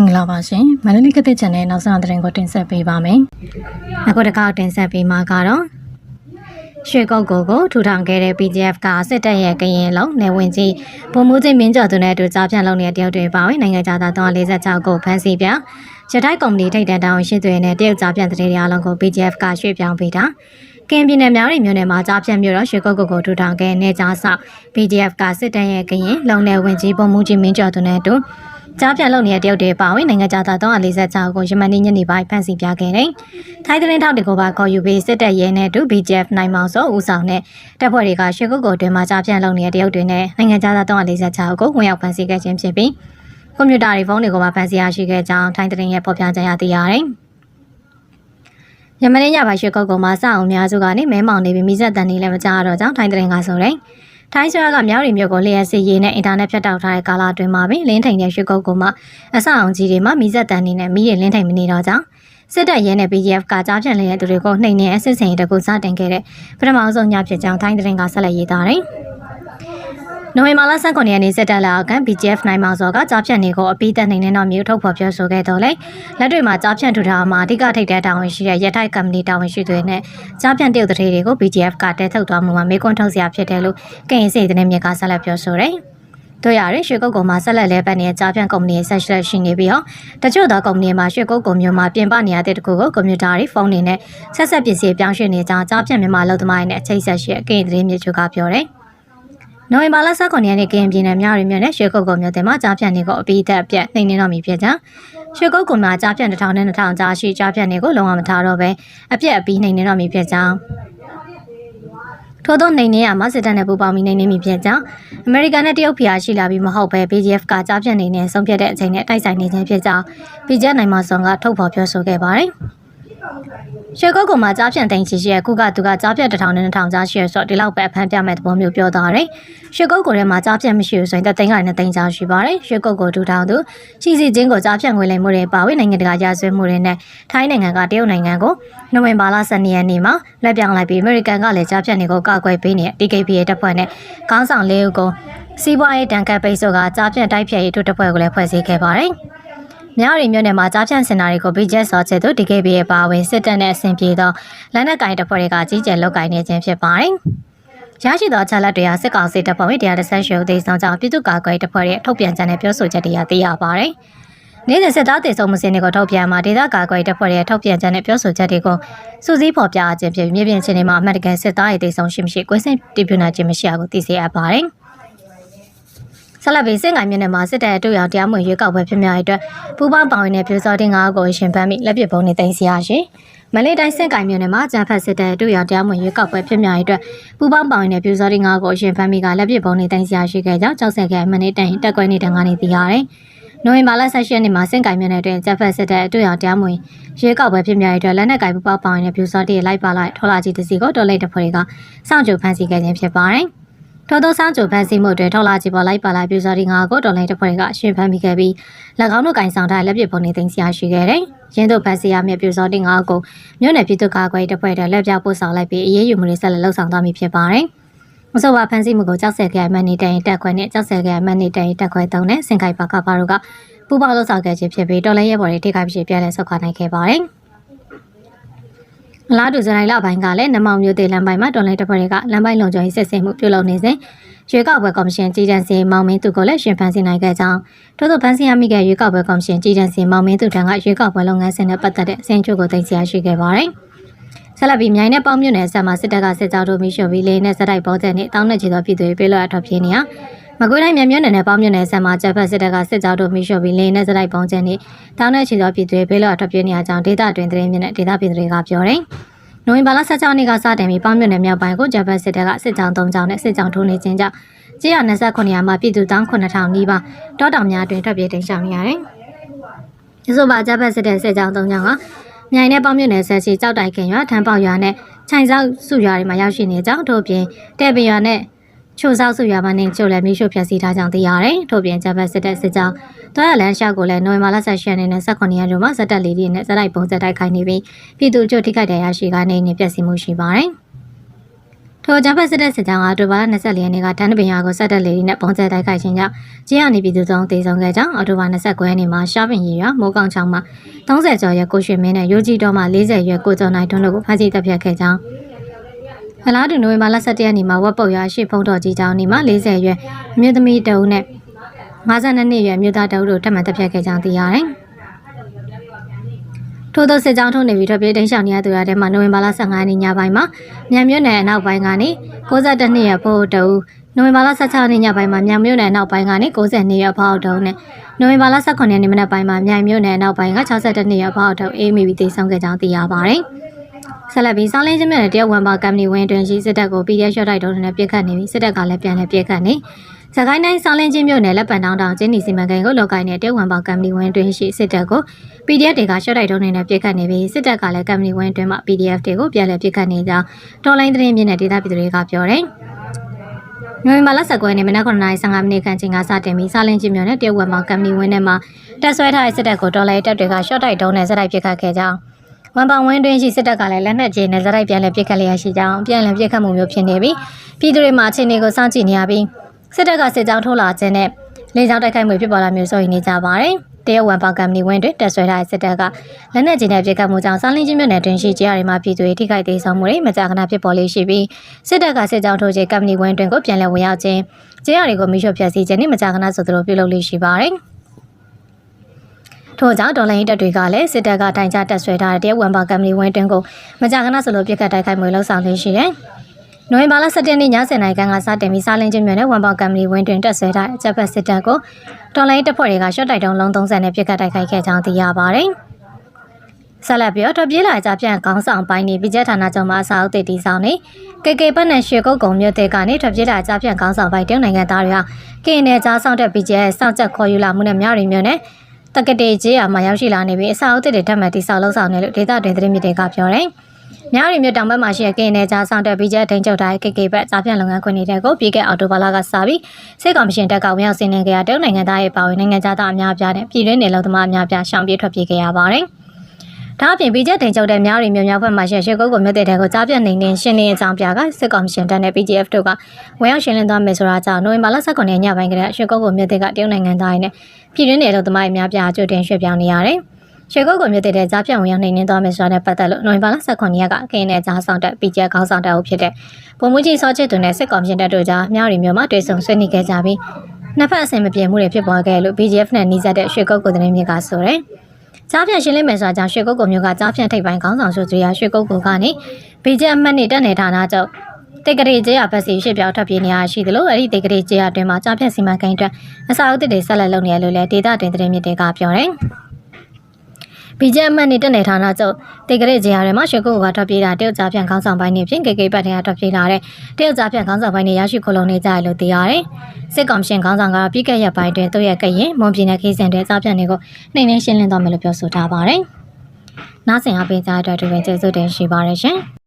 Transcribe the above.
င်္ဂလာပါရှင်မန္တလေးကတဲ့ channel နောက်ဆုံးသတင်းကိုတင်ဆက်ပေးပါမယ်အခုတစ်ခါတင်ဆက်ပေးမှာကတော့ရွှေကုတ်ကိုကိုထူထောင်ခဲ့တဲ့ PDF ကစစ်တပ်ရဲ့ကရင်လုံးနေဝင်ကြီးပုံမှုချင်းမင်းကျော်သူနဲ့အတူကြားဖြန့်လုပ်နေတဲ့တယောက်တွေပါဝင်နိုင်ငံသား346ကိုဖမ်းဆီးပြရထိုက်ကုမ္ပဏီထိပ်တန်းတာဝန်ရှိသူတွေနဲ့တရုတ်ကြားဖြန့်တဲ့တွေအားလုံးကို PDF ကရွှေ့ပြောင်းပေးတာကင်ပြည်နယ်မြောက်ရီမြို့နယ်မှာကြားဖြန့်မြို့တော့ရွှေကုတ်ကိုကိုထူထောင်ခဲ့နေကြားဆောက် PDF ကစစ်တပ်ရဲ့ကရင်လုံနယ်ဝင်ကြီးပုံမှုချင်းမင်းကျော်သူနဲ့အတူ ကြားပြန်လုပ်နေတဲ့တရုတ်တွေပါဝင်နိုင်ငံသား346ကိုယမန်နေ့ညနေပိုင်းဖမ်းဆီးပြခဲ့တယ်။ထိုင်းသတင်းထောက်တွေကိုပါခေါ်ယူပြီးစစ်တပ်ရဲနဲ့အတူ BGF နိုင်မောင်စောဦးဆောင်တဲ့တပ်ဖွဲ့တွေကရွှေကုတ်ကိုတွင်မှာကြားပြန်လုပ်နေတဲ့တရုတ်တွေနဲ့နိုင်ငံသား346ကိုဝင်ရောက်ဖမ်းဆီးခဲ့ခြင်းဖြစ်ပြီးကွန်ပျူတာတွေဖုန်းတွေကိုပါဖမ်းဆီးရရှိခဲ့ကြောင်းထိုင်းသတင်းရဲ့ဖော်ပြချက်ရသိရတယ်။ယမန်နေ့ညပိုင်းရွှေကုတ်ကုံမှာစအောင်များစုကနေမဲမောင်နေပြီးမိဆက်တန်နေလည်းမကြတော့ကြောင်းထိုင်းသတင်းကဆိုတယ်။ ထိုင်းဆွဲကမြောက်ရီမြို့ကိုလျှက်စီရေးနဲ့အင်တာနက်ဖြတ်တောက်ထားတဲ့ကာလအတွင်းမှာပင်လင်းထိန်တဲ့ရွှေကုတ်ကုံမှာအစအောင်ကြီးတွေမှာမိဆက်တန်နေနဲ့မိရလင်းထိန်မနေတော့ကြောင်းစစ်တပ်ရဲနဲ့ BGF ကကြားဖြန့်နေတဲ့သူတွေကိုနှိမ်နေအစစ်စင်တကူစတင်ခဲ့တဲ့ပထမဆုံးညဖြစ်ကြောင်းထိုင်းသတင်းကဆက်လက်ရေးသားတယ်။ နိုဝင်ဘာလ19ရက်နေ့စစ်တပ်လက်အောက်က BGF နိုင်မောင်စောကကြားဖြန့်နေကိုအပိသက်နိုင်တဲ့နောက်မျိုးထုတ်ဖော်ပြောဆိုခဲ့တော့လေလက်တွေမှာကြားဖြန့်ထူထားမှာအဓိကထိပ်တဲ့တာဝန်ရှိတဲ့ရထိုက်ကမ္ပဏီတာဝန်ရှိသူတွေနဲ့ကြားဖြန့်တရုတ်တရေတွေကို BGF ကတဲထုတ်သွားမှုမှာမေကွန်းထုတ်စရာဖြစ်တယ်လို့ကရင်စိတ်တဲ့မြက်ကဆက်လက်ပြောဆိုတယ်။တို့ရရရွှေကုတ်ကုံမှာဆက်လက်လဲပတ်နေတဲ့ကြားဖြန့်ကုမ္ပဏီဆက်လက်ရှိနေပြီးတော့တချို့သောကုမ္ပဏီမှာရွှေကုတ်ကုံမျိုးမှာပြင်ပနေရတဲ့တကူကိုကွန်ပျူတာတွေဖုန်းတွေနဲ့ဆက်ဆက်ပစ္စည်းပြောင်းရွှေ့နေကြကြားဖြန့်မြန်မာလောက်သမားတွေနဲ့အချိတ်ဆက်ရှိအကရင်သတင်းမြေချုပ်ကပြောတယ်။ နိုဝင်ဘာလ19ရက်နေ့ကရင်ပြည်နယ်မြောက်ရီမြို့နယ်ရွှေကုတ်ကုံမြို့တင်မှာကြားဖြန့်နေကိုအပိသက်ပြက်နှိမ်နေတော့မည်ဖြစ်ကြောင်းရွှေကုတ်ကုံမှာကြားဖြန့်1000နဲ့2000ကြားရှိကြားဖြန့်နေကိုလုံးဝမထားတော့ပဲအပြက်အပီးနှိမ်နေတော့မည်ဖြစ်ကြောင်းထို့သောနေနေရမှာစစ်တပ်နဲ့ပူးပေါင်းပြီးနေနေမိဖြစ်ကြောင်းအမေရိကန်နဲ့တရုတ်ဖျားရှိလာပြီးမဟုတ်ပဲ BGF ကကြားဖြတ်နေနေဆုံးဖြတ်တဲ့အချိန်နဲ့တိုက်ဆိုင်နေခြင်းဖြစ်ကြောင်း BGF နိုင်မဆောင်ကထုတ်ဖော်ပြောဆိုခဲ့ပါတယ်။ ရွှေကုတ်ကုံမှာကြားဖြန့်သိမ်းချီရှိရဲ့ကုကသူကကြားဖြန့်တစ်ထောင်နဲ့နှစ်ထောင်ကြားရှိရဆိုတော့ဒီလောက်ပဲအဖမ်းပြမဲ့သဘောမျိုးပြောသွားတယ်။ရွှေကုတ်ကုံထဲမှာကြားဖြန့်မရှိဘူးဆိုရင်တသိန်းကနဲ့သိန်းကြားရှိပါတယ်။ရွှေကုတ်ကိုဒူထောင်သူချီစီချင်းကိုကြားဖြန့်ငွေလိမ်မှုတွေပါဝင်နိုင်ငံတကာရာဇဝတ်မှုတွေနဲ့ထိုင်းနိုင်ငံကတရုတ်နိုင်ငံကိုနိုဝင်ဘာလ12ရက်နေ့မှာလက်ပြောင်းလိုက်ပြီးအမေရိကန်ကလည်းကြားဖြန့်နေကိုကောက်ကွယ်ပေးနေတဲ့ DKPA တပ်ဖွဲ့နဲ့ခေါင်းဆောင်လေးဦးကိုစီးပွားရေးတန်ခတ်ပိတ်ဆို့ကကြားဖြန့်တိုက်ဖြတ်ရေးတို့တပ်ဖွဲ့ကိုလည်းဖွဲ့စည်းခဲ့ပါတယ်။ မြောက်ရီမြို့နယ်မှာကြားဖြန့်စင်တာတွေကို BJS ဆော့ချက်သူ DKB ရဲ့ပါဝင်စစ်တပ်နဲ့အဆင်ပြေသောလက်နက်ကိုင်တပ်ဖွဲ့တွေကကြီးကျယ်လုပ်ကိုင်နေခြင်းဖြစ်ပါတယ်။ရရှိသောချက်လက်တွေဟာစစ်ကောင်စီတပ်ဖွဲ့ဝင်တရားတစ်ဆက်ရှုပ်သေးဆောင်ကြောင့်ပြည်သူ့ကာကွယ်တပ်ဖွဲ့ရဲ့ထုတ်ပြန်ချက်နဲ့ပြောဆိုချက်တွေသိရပါတယ်။နေ့စဉ်စစ်သားတေဆုံးမှုစင်းတွေကိုထုတ်ပြန်မှာဒေသကာကွယ်တပ်ဖွဲ့ရဲ့ထုတ်ပြန်ချက်နဲ့ပြောဆိုချက်တွေကိုစူးစီးဖော်ပြခြင်းဖြစ်မြေပြင်ချင်းတွေမှာအမှတ်တကယ်စစ်သားရဲ့တေဆုံးရှိမရှိကွင်းစင်တီပြူနာခြင်းမရှိအောင်သိစေအပ်ပါတယ်။ ဆက်လက်ပြီးစင်ကိုင်မြို့နယ်မှာစစ်တပ်အတူရောင်တရားမဝင်ရွေးကောက်ပွဲဖြစ်မြောက်ရေးအတွက်ပူးပေါင်းပါဝင်တဲ့ပြည်စောတင်၅ကိုရှင်ပန်းပြီးလက်ပစ်ပုံးနဲ့တင်စီရရှင်မလေးတိုင်းစင်ကိုင်မြို့နယ်မှာဂျန်ဖတ်စစ်တပ်အတူရောင်တရားမဝင်ရွေးကောက်ပွဲဖြစ်မြောက်ရေးအတွက်ပူးပေါင်းပါဝင်တဲ့ပြည်စောတင်၅ကိုရှင်ပန်းပြီးကလက်ပစ်ပုံးနဲ့တင်စီရရှိခဲ့ကြောင်းကြောက်ဆက်ခဲ့မနေ့တိုင်တက်ကွဲနေတန်းကနေသိရတယ်နိုဝင်ဘာလ16ရက်နေ့မှာစင်ကိုင်မြို့နယ်တွင်ဂျက်ဖက်စစ်တပ်အတွေ့အကြုံတရားမဝင်ရွေးကောက်ပွဲဖြစ်မြောက်ရေးအတွက်လက်နက်ကိုင်ပူပေါင်းပါဝင်တဲ့ပြူစောတီလိုက်ပါလိုက်ထော်လာကြီးတစီကိုတော်လိုက်တပ်ဖွဲ့တွေကစောင့်ကြိုဖမ်းဆီးခဲ့ခြင်းဖြစ်ပါတယ်။ ထော်သောဆောင်ကြိုဖန်စီမှုတွေထော်လာကြည့်ပေါ်လိုက်ပါလာပြူစော်ဒီငါကိုတော်လိုင်းတစ်ဖွဲ့ကရှင်ဖမ်းမိခဲ့ပြီး၎င်းတို့ကင်ဆောင်ထားလက်ပစ်ပုံနေသိမ်းဆရာရှိခဲ့တယ်။ရင်းတို့ဖန်စီရမြပြူစော်ဒီငါကိုမြို့နယ်ပြည်သူ့ကာကွယ်တပ်ဖွဲ့တွေလက်ပြပို့ဆောင်လိုက်ပြီးအရေးယူမှုတွေဆက်လက်လှုပ်ဆောင်သွားမည်ဖြစ်ပါတယ်။မစောပါဖန်စီမှုကိုကြောက်ဆဲခဲ့မှန်နေတိုင်တက်ခွဲနဲ့ကြောက်ဆဲခဲ့မှန်နေတိုင်တက်ခွဲသုံးနဲ့စင်ခိုင်ပါကပါတို့ကပူပေါင်းလှုပ်ဆောင်ခဲ့ခြင်းဖြစ်ပြီးတော်လိုင်းရဲဘော်တွေထိခိုက်ပြီးပြန်လည်ဆုတ်ခွာနိုင်ခဲ့ပါတယ်။ အလားတူဇန်နဝါရီလပိုင်းကလည်းနမောင်မျိုးတေလမ်းပိုင်းမှာတော်လိုင်းတပ်ဖွဲ့တွေကလမ်းပိုင်းလုံခြုံရေးစစ်ဆေးမှုပြုလုပ်နေစဉ်ရွေးကောက်ပွဲကော်မရှင်ကြီးတန်းစီမောင်မင်းသူကိုလည်းရှင်ဖန်စီနိုင်ခဲ့ကြောင်းထို့သောဖန်စီရမိခဲ့ရွေးကောက်ပွဲကော်မရှင်ကြီးတန်းစီမောင်မင်းသူထံကရွေးကောက်ပွဲလုပ်ငန်းစဉ်နဲ့ပတ်သက်တဲ့အစင်ချုပ်ကိုတင်စီရရှိခဲ့ပါတယ်။ဆက်လက်ပြီးမြိုင်နဲ့ပေါင်းမြို့နယ်ဆက်မှာစစ်တပ်ကစစ်ကြောင်းတို့မိရှုံပြီးလေးနဲ့စတိုက်ပေါ်တဲ့နေ့တောင်းနဲ့ချီသောပြည်သူတွေပြေလို့အထောက်ပြင်းနေရ မကွေးတိုင်းမြို့နယ်နဲ့ပေါင်းမြို့နယ်ဆက်မှာဂျပန်စစ်တပ်ကစစ်ကြောင်းတို့မိရှုံပြီးလေးနဲ့စတိုက်ပေါ်တဲ့နေ့တောင်းနဲ့ချီသောပြည်သူတွေပြေလို့အထောက်ပြင်းနေရကြောင်းဒေသတွင်သတင်းမြင့်နဲ့ဒေသပြည်သူတွေကပြောတယ်။နိုဝင်ဘာလ16ရက်နေ့ကစတင်ပြီးပေါင်းမြို့နယ်မြောက်ပိုင်းကိုဂျပန်စစ်တပ်ကစစ်ကြောင်း၃ကြောင်းနဲ့စစ်ကြောင်းထိုးနေခြင်းကြောင့်ကျေးရွာ29ရာမှာပြည်သူတောင်း9000နီးပါးတောတောင်များတွင်ထွက်ပြေးတိမ်းရှောင်နေရတယ်။ဒီဆိုပါဂျပန်စစ်တပ်စစ်ကြောင်း၃ကြောင်းကမြိုင်နဲ့ပေါင်းမြို့နယ်ဆက်စီကြောက်တိုင်ခင်ရွာထမ်းပေါရွာနဲ့ခြိုင်စောက်စုရွာတွေမှာရောက်ရှိနေကြောင်းတို့ပြင်တဲ့ပင်ရွာနဲ့ ချိုစောက်စုရွာမှာနေချိုလည်းမိရှုဖျက်ဆီးထားကြောင်းသိရတယ်။ထို့ပြင်ဂျပန်စစ်တပ်စစ်ကြောင်းတွားရလန်းရှာကိုလည်းနိုဝင်ဘာလ16ရက်နေ့နဲ့18ရက်နေ့မှာဇက်တက်လေးတွေနဲ့ဇက်တိုက်ပုံဇက်တိုက်ခိုင်းနေပြီးပြည်သူ့ချုပ်ထိခိုက်တရားရှိကနေနေပြည့်စည်မှုရှိပါတယ်။ထိုအကြမ်းဖက်စစ်တပ်စစ်ကြောင်းကအော်တိုဘာလ24ရက်နေ့ကတန်းတပင်ရွာကိုဆက်တက်လေဒီနဲ့ပုံကျဲတိုက်ခိုက်ခြင်းကြောင့်ကျေးရနေပြည်သူသုံးတေဆုံးခဲ့ကြောင်းအော်တိုဘာ29ရက်နေ့မှာရှားပင်ရီရွာမိုးကောင်းချောင်းမှာ30ကျော်ရွယ်ကိုရွှေမင်းနဲ့ရိုးကြီးတော်မှာ40ရွယ်ကိုကျော်နိုင်ထွန်းတို့ကိုဖမ်းဆီးတပ်ဖြတ်ခဲ့ကြောင်း အလားတူနိုဝင်ဘာလ17ရက်နေ့မှာဝက်ပုတ်ရွာရှိဖုံးတော်ကြီးကျောင်းနေမှာ40ရွယ်အမျိုးသမီးတအုပ်နဲ့52နှစ်ရွယ်မြို့သားတအုပ်တို့ထပ်မံတပ်ဖြတ်ခဲ့ကြောင်းသိရတယ်။ထို့သောစစ်ကြောင်းထုံးနေပြီးထွက်ပြေးတိမ်းရှောင်နေရသူရတဲ့မှာနိုဝင်ဘာလ15ရက်နေ့ညပိုင်းမှာမြန်မြို့နယ်အနောက်ပိုင်းကနေ62နှစ်ရွယ်ဖို့တအုပ်နိုဝင်ဘာလ16ရက်နေ့ညပိုင်းမှာမြန်မြို့နယ်အနောက်ပိုင်းကနေ62ရွယ်ဖောက်တအုပ်နဲ့နိုဝင်ဘာလ18ရက်နေ့မနက်ပိုင်းမှာမြန်မြို့နယ်အနောက်ပိုင်းက62နှစ်ရွယ်ဖောက်တအုပ်အေးမီပြီးတိမ်းဆောင်ခဲ့ကြောင်းသိရပါတယ်။ ဆက်လက်ပြီးစောင်းလင်းချင်းမြတ်တဲ့တရုတ်ဝန်ပါကမ္ပဏီဝင်တွင်ရှိစစ်တပ်ကို PDF ရှော့တိုက်တုံးနဲ့ပြစ်ခတ်နေပြီးစစ်တပ်ကလည်းပြန်လည်ပြစ်ခတ်နေစကိုင်းတိုင်းစောင်းလင်းချင်းမြို့နယ်လက်ပံတောင်းတောင်ကျင်းနီစီမံကိန်းကိုလောက်ကိုင်းတဲ့တရုတ်ဝန်ပါကမ္ပဏီဝင်တွင်ရှိစစ်တပ်ကို PDF တွေကရှော့တိုက်တုံးနဲ့ပြစ်ခတ်နေပြီးစစ်တပ်ကလည်းကမ္ပဏီဝင်တွင်မှ PDF တွေကိုပြန်လည်ပြစ်ခတ်နေကြောင်းတော်လိုင်းသတင်းမြင့်တဲ့ဒေသပြည်သူတွေကပြောတယ်။နိုဝင်ဘာလ19ရက်နေ့မနက်9:15မိနစ်ခန့်ချိန်ကစတင်ပြီးစာလင်းချင်းမြို့နယ်တရုတ်ဝန်ပါကမ္ပဏီဝင်ထဲမှာတက်ဆွဲထားတဲ့စစ်တပ်ကိုတော်လိုင်းတပ်တွေကရှော့တိုက်တုံးနဲ့စတိုက်ပြစ်ခတ်ခဲ့ကြောင်း ဝန်ပောင်ဝင်းတွင်ရှိစစ်တပ်ကလည်းလက်နက်ကြီးနဲ့စတိုက်ပြန်လည်ပြစ်ခတ်လျက်ရှိကြောင်းပြန်လည်ပြစ်ခတ်မှုမျိုးဖြစ်နေပြီးပြည်သူတွေမှာအခြေအနေကိုစောင့်ကြည့်နေရပြီးစစ်တပ်ကစစ်ကြောင်းထိုးလာခြင်းနဲ့လေကြောင်းတိုက်ခိုက်မှုဖြစ်ပေါ်လာမျိုးစိုးရိမ်နေကြပါတယ်။တရုတ်ဝန်ပောင်ကမ္ပဏီဝင်းတွင်တက်ဆွဲထားတဲ့စစ်တပ်ကလက်နက်ကြီးနဲ့ပြစ်ခတ်မှုကြောင့်စောင်းလင်းချင်းမြို့နယ်တွင်ရှိကြားရီမှာပြည်သူတွေထိခိုက်သေးဆုံးမှုတွေမကြာခဏဖြစ်ပေါ်လေးရှိပြီးစစ်တပ်ကစစ်ကြောင်းထိုးခြင်းကမ္ပဏီဝင်းတွင်ကိုပြန်လည်ဝင်ရောက်ခြင်းကြားရီကိုမိရှုဖျက်ဆီးခြင်းနဲ့မကြာခဏဆိုသလိုပြုလုပ်လေးရှိပါတယ်။ ထို့ကြောင့်ဒေါ်လာရင်းတပ်တွေကလည်းစစ်တပ်ကတိုင်ကြတက်ဆွဲထားတဲ့တရုတ်ဝန်ပါကမ္ပဏီဝန်တွင်းကိုမကြာခဏဆိုလိုပြစ်ခတ်တိုက်ခိုက်မှုလှုပ်ဆောင်နေရှိတယ်။နိုဝင်ဘာလ17ရက်နေ့ည7:00နာရီခန့်ကစတင်ပြီးစားလင်းချင်းမြို့နယ်ဝန်ပါကမ္ပဏီဝန်တွင်းတက်ဆွဲထားတဲ့အကြပ်ဖက်စစ်တပ်ကိုဒေါ်လာရင်းတပ်ဖွဲ့တွေကရှော့တိုက်တုံးလုံး30နဲ့ပြစ်ခတ်တိုက်ခိုက်ခဲ့ကြောင်းသိရပါတယ်။ဆက်လက်ပြီးတော့ပြေးလာကြပြန်ခေါင်းဆောင်ပိုင်းနေပြည်ကျဌာနချုပ်မှာအစာအုပ်တည်တည်ဆောင်နေကေကေပတ်နဲ့ရွှေကုတ်ကုံမြို့တဲ့ကနေထွက်ပြေးလာကြပြန်ခေါင်းဆောင်ပိုင်းတရုတ်နိုင်ငံသားတွေကကင်းနယ်ကြားဆောင်တဲ့ BJ စောင့်ချက်ခေါ်ယူလာမှုနဲ့မြောက်ရီမြို့နယ် တက္ကတိကျေးရွာမှာရောက်ရှိလာနေပြီးအစာအုပ်တွေထပ်မံတိစောက်လှုပ်ဆောင်နေလို့ဒေသတွင်သတင်းမြစ်တွေကပြောတယ်။မြောက်ရီမြို့တောင်ဘက်မှာရှိတဲ့ကင်းနယ်ကြားဆောင်တဲ့ BJ ထိန်ချုပ်တိုင်း KK ဘက်ကြားပြန်လုပ်ငန်းခွင်နေတဲ့ကိုပြည်ကအော်တိုဘာလာကစပြီးစစ်ကောင်မရှင်တပ်ကဝင်ရောက်ဆင်းနေကြတဲ့တရုတ်နိုင်ငံသားရဲ့ပါဝင်နိုင်ငံသားအများပြားနဲ့ပြည်တွင်းနယ်လုံသမားအများပြားရှောင်ပြေးထွက်ပြေးခဲ့ရပါတယ်။ ဒါအပြင်ပြည်ကျတင်ချုပ်တဲ့များရီမြို့များဘက်မှာရှိရှေကုတ်ကိုမြို့တဲ့တဲ့ကိုကြားပြနေနေရှင်းလင်းအကြောင်းပြကစစ်ကောင်ရှင်တပ်နဲ့ PGF တို့ကဝင်ရောက်ရှင်းလင်းသွားမယ်ဆိုတာကြောင့်နိုဝင်ဘာလ19ရက်ညပိုင်းကတည်းကရှေကုတ်ကိုမြို့တဲ့ကတရုတ်နိုင်ငံသားတွေနဲ့ပြည်တွင်းနယ်တော်သမားတွေများပြားကြိုတင်ရွှေ့ပြောင်းနေရတယ်။ရှေကုတ်ကိုမြို့တဲ့တဲ့ကြားပြဝင်ရောက်နေနေသွားမယ်ဆိုတာနဲ့ပတ်သက်လို့နိုဝင်ဘာလ19ရက်ကခင်းတဲ့ကြားဆောင်တဲ့ PGF ခေါင်းဆောင်တပ်အုပ်ဖြစ်တဲ့ဗိုလ်မှူးကြီးစောချစ်သူနဲ့စစ်ကောင်ရှင်တပ်တို့ကြားများရီမြို့မှာတွေ့ဆုံဆွေးနွေးခဲ့ကြပြီးနှစ်ဖက်အဆင်မပြေမှုတွေဖြစ်ပေါ်ခဲ့လို့ BGF နဲ့နှီးစပ်တဲ့ရွှေကုတ်ကိုသတင်းမြစ်ကဆိုတယ်။ ကြားဖြန့်ရှင်းလင်းမယ်ဆိုတာကြောင့်ရွှေကုတ်ကုံမျိုးကကြားဖြန့်ထိပ်ပိုင်းခေါင်းဆောင်စုကြရရွှေကုတ်ကုံကနေဘေကျအမှတ်နဲ့တက်နေဌာနချုပ်တေကလေးကျေးရဘက်စီရှစ်ပြောင်းထွက်ပြေးနေရရှိသလိုအဲ့ဒီတေကလေးကျေးရအတွင်းမှာကြားဖြန့်စီမံကိန်းအတွက်အစာအုပ်တွေဆက်လက်လုပ်နေရလို့လည်းဒေတာတင်သတင်းမြစ်တွေကပြောတယ်။ ဘီဂျအမတ်နဲ့တက်နေဌာနချုပ်တေကလေးကျေးရထဲမှာရွှေကုတ်ကထွက်ပြေးတာတရုတ်ကြားဖြန့်ခေါင်းဆောင်ပိုင်းနေဖြင့်ကေကေပတ်တွေကထွက်ပြေးလာတဲ့တရုတ်ကြားဖြန့်ခေါင်းဆောင်ပိုင်းတွေရရှိခလုံးနေကြရလို့သိရတယ်။စစ်ကောင်ရှင်ခေါင်းဆောင်ကတော့ပြီးခဲ့ရက်ပိုင်းတွင်သူ့ရဲ့ကရင်မွန်ပြည်နယ်ခီးစင်တဲ့ကြားဖြန့်တွေကိုနှိမ့်နှင်းရှင်းလင်းသွားမယ်လို့ပြောဆိုထားပါတယ်။နားဆင်အားပေးကြတဲ့အတွက်ဒီပဲကျေးဇူးတင်ရှိပါတယ်ရှင်။